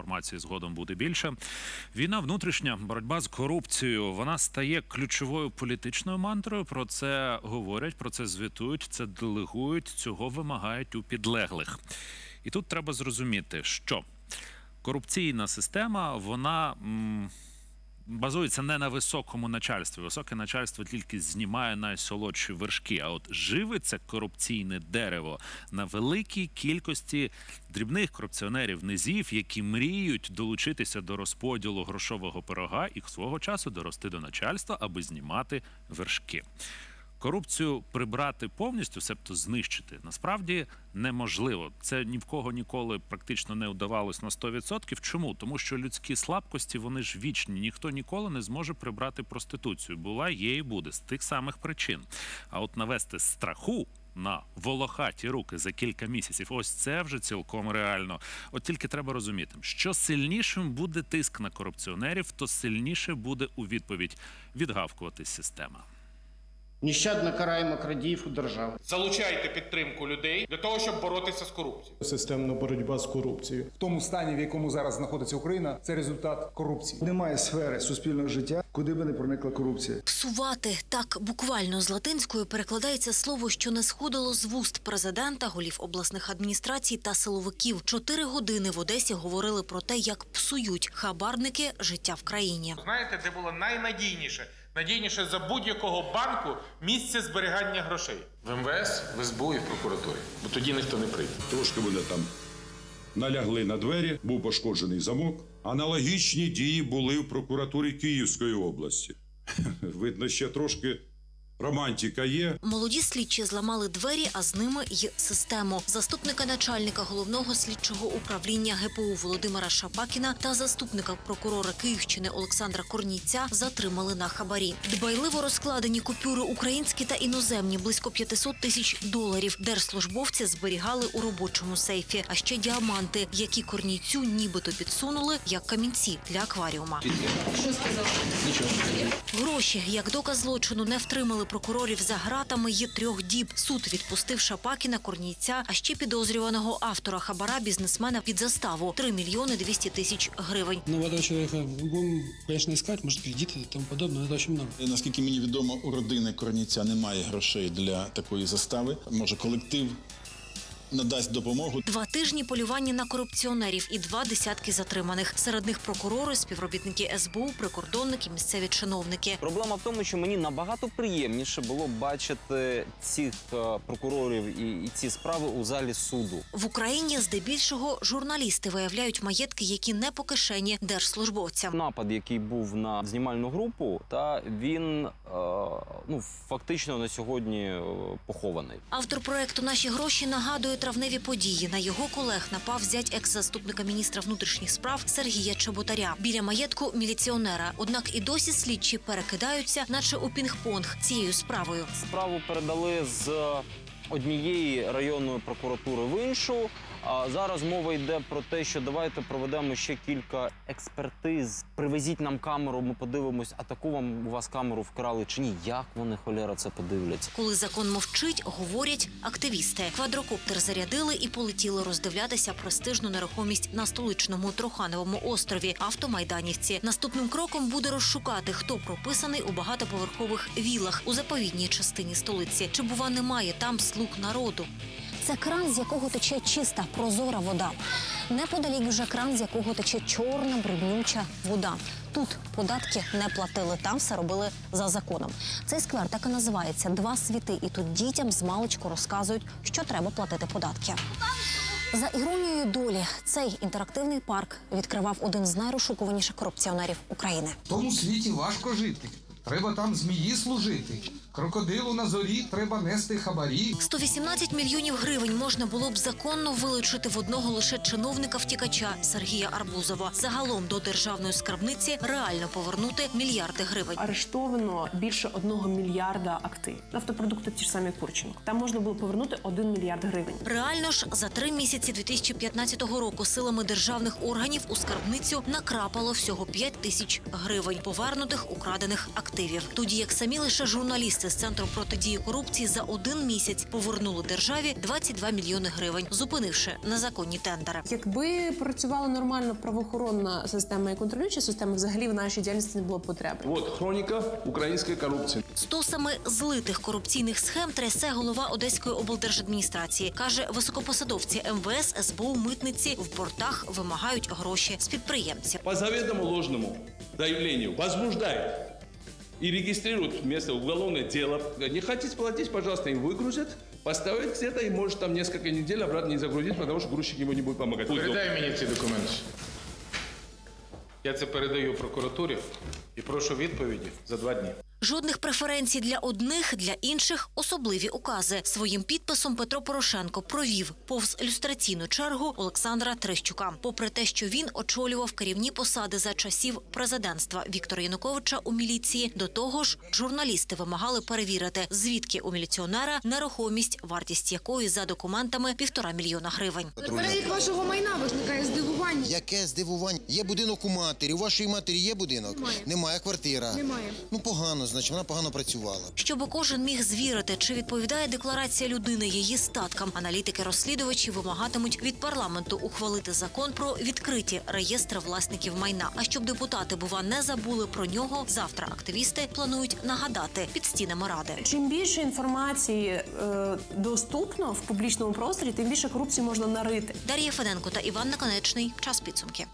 Інформації згодом буде більше. Війна внутрішня, боротьба з корупцією. Вона стає ключовою політичною мантрою. Про це говорять, про це звітують, це делегують, цього вимагають у підлеглих. І тут треба зрозуміти, що корупційна система вона м, базується не на високому начальстві. Високе начальство тільки знімає найсолодші вершки. А от живиться корупційне дерево на великій кількості дрібних корупціонерів низів, які мріють долучитися до розподілу грошового пирога і свого часу дорости до начальства, аби знімати вершки. Корупцію прибрати повністю, себто знищити, насправді неможливо. Це ні в кого ніколи практично не вдавалось на 100%. Чому? Тому що людські слабкості вони ж вічні. Ніхто ніколи не зможе прибрати проституцію. Була, є і буде з тих самих причин. А от навести страху. На волохаті руки за кілька місяців. Ось це вже цілком реально. От тільки треба розуміти, що сильнішим буде тиск на корупціонерів, то сильніше буде у відповідь відгавкуватись система. Нещадно караємо крадіїв у держави. Залучайте підтримку людей для того, щоб боротися з корупцією. Системна боротьба з корупцією. В тому стані, в якому зараз знаходиться Україна, це результат корупції. Немає сфери суспільного життя, куди би не проникла корупція. Псувати так буквально з латинської перекладається слово, що не сходило з вуст президента, голів обласних адміністрацій та силовиків. Чотири години в Одесі говорили про те, як псують хабарники життя в країні. Знаєте, де було найнадійніше? Надійніше за будь-якого банку місце зберігання грошей в МВС, в СБУ і в прокуратурі. Бо тоді ніхто не прийде. Трошки вони там налягли на двері, був пошкоджений замок. Аналогічні дії були в прокуратурі Київської області. Видно, ще трошки романтика є. Молоді слідчі зламали двері, а з ними й систему. Заступника начальника головного слідчого управління ГПУ Володимира Шапакіна та заступника прокурора Київщини Олександра Корніця затримали на хабарі. Дбайливо розкладені купюри українські та іноземні близько 500 тисяч доларів. Держслужбовці зберігали у робочому сейфі, а ще діаманти, які корніцю нібито підсунули як камінці для акваріума. Гроші як доказ злочину не втримали прокурорів за гратами є трьох діб. Суд відпустив Шапакіна, Корнійця, а ще підозрюваного автора хабара бізнесмена під заставу 3 мільйони 200 тисяч гривень. Ну, этого человека будем, конечно, искать, может, кредиты и тому подобное, но это очень много. І, Наскільки мені відомо, у родини Корніця немає грошей для такої застави. Може, колектив надасть допомогу. Два тижні полювання на корупціонерів і два десятки затриманих. Серед них прокурори, співробітники СБУ, прикордонники, місцеві чиновники. Проблема в тому, що мені набагато приємніше було бачити цих е, прокурорів і, і ці справи у залі суду. В Україні здебільшого журналісти виявляють маєтки, які не по кишені держслужбовцям. Напад, який був на знімальну групу, та він е, ну фактично на сьогодні е, похований. Автор проекту Наші гроші нагадує травневі події. На його колег напав зять екс-заступника міністра внутрішніх справ Сергія Чеботаря біля маєтку міліціонера. Однак і досі слідчі перекидаються, наче у пінг-понг цією справою. Справу передали з однієї районної прокуратури в іншу. А зараз мова йде про те, що давайте проведемо ще кілька експертиз. Привезіть нам камеру, ми подивимось, а таку вам у вас камеру вкрали чи ні? Як вони холєра це подивляться? Коли закон мовчить, говорять активісти. Квадрокоптер зарядили і полетіли роздивлятися престижну нерухомість на столичному Трохановому острові. Автомайданівці. Наступним кроком буде розшукати, хто прописаний у багатоповерхових вілах у заповідній частині столиці. Чи бува немає там слуг народу? Це кран, з якого тече чиста, прозора вода. Неподалік вже кран, з якого тече чорна, бруднюча вода. Тут податки не платили, там все робили за законом. Цей сквер так і називається Два світи. І тут дітям з маличку розказують, що треба платити податки. За іронією долі, цей інтерактивний парк відкривав один з найрозшукуваніших корупціонерів України. В тому світі важко жити. Треба там змії служити. Крокодилу на зорі треба нести хабарі. 118 мільйонів гривень можна було б законно вилучити в одного лише чиновника втікача Сергія Арбузова. Загалом до державної скарбниці реально повернути мільярди гривень. Арештовано більше одного мільярда активів. Нафтопродукти ті ж самі Курченко. Там можна було повернути один мільярд гривень. Реально ж за три місяці 2015 року силами державних органів у скарбницю накрапало всього 5 тисяч гривень повернутих украдених активів. Тоді як самі лише журналісти з центру протидії корупції за один місяць повернули державі 22 мільйони гривень, зупинивши незаконні тендери. Якби працювала нормально правоохоронна система і контролююча система, взагалі в нашій діяльності не було потреби. Вот хроніка української корупції. Стосами злитих корупційних схем трясе голова Одеської облдержадміністрації. Каже, високопосадовці МВС, СБУ, митниці в портах вимагають гроші з підприємців. По заведомо ложному заявлению возбуждает и регистрирует вместо уголовное дело. Не хотите платить, пожалуйста, им выгрузят, поставят где-то и может там несколько недель обратно не загрузить, потому что грузчик ему не будет помогать. Передай мені ці документи. Я це передаю прокуратурі і прошу відповіді за два дні. Жодних преференцій для одних, для інших особливі укази. Своїм підписом Петро Порошенко провів повз люстраційну чергу Олександра Трищука. Попри те, що він очолював керівні посади за часів президентства Віктора Януковича у міліції, до того ж, журналісти вимагали перевірити, звідки у міліціонера нерухомість, вартість якої за документами півтора мільйона гривень. Перелік вашого майна викликає здивування. Яке здивування? Є будинок у матері. У вашої матері є будинок? Немає. Немає квартира. Немає. Ну погано, значить, вона погано працювала. Щоб кожен міг звірити, чи відповідає декларація людини її статкам, аналітики-розслідувачі вимагатимуть від парламенту ухвалити закон про відкриті реєстри власників майна. А щоб депутати, бува, не забули про нього, завтра активісти планують нагадати під стінами ради. Чим більше інформації е, доступно в публічному просторі, тим більше корупції можна нарити. Дар'я Феденко та Іван Наконечний. Час підсумки.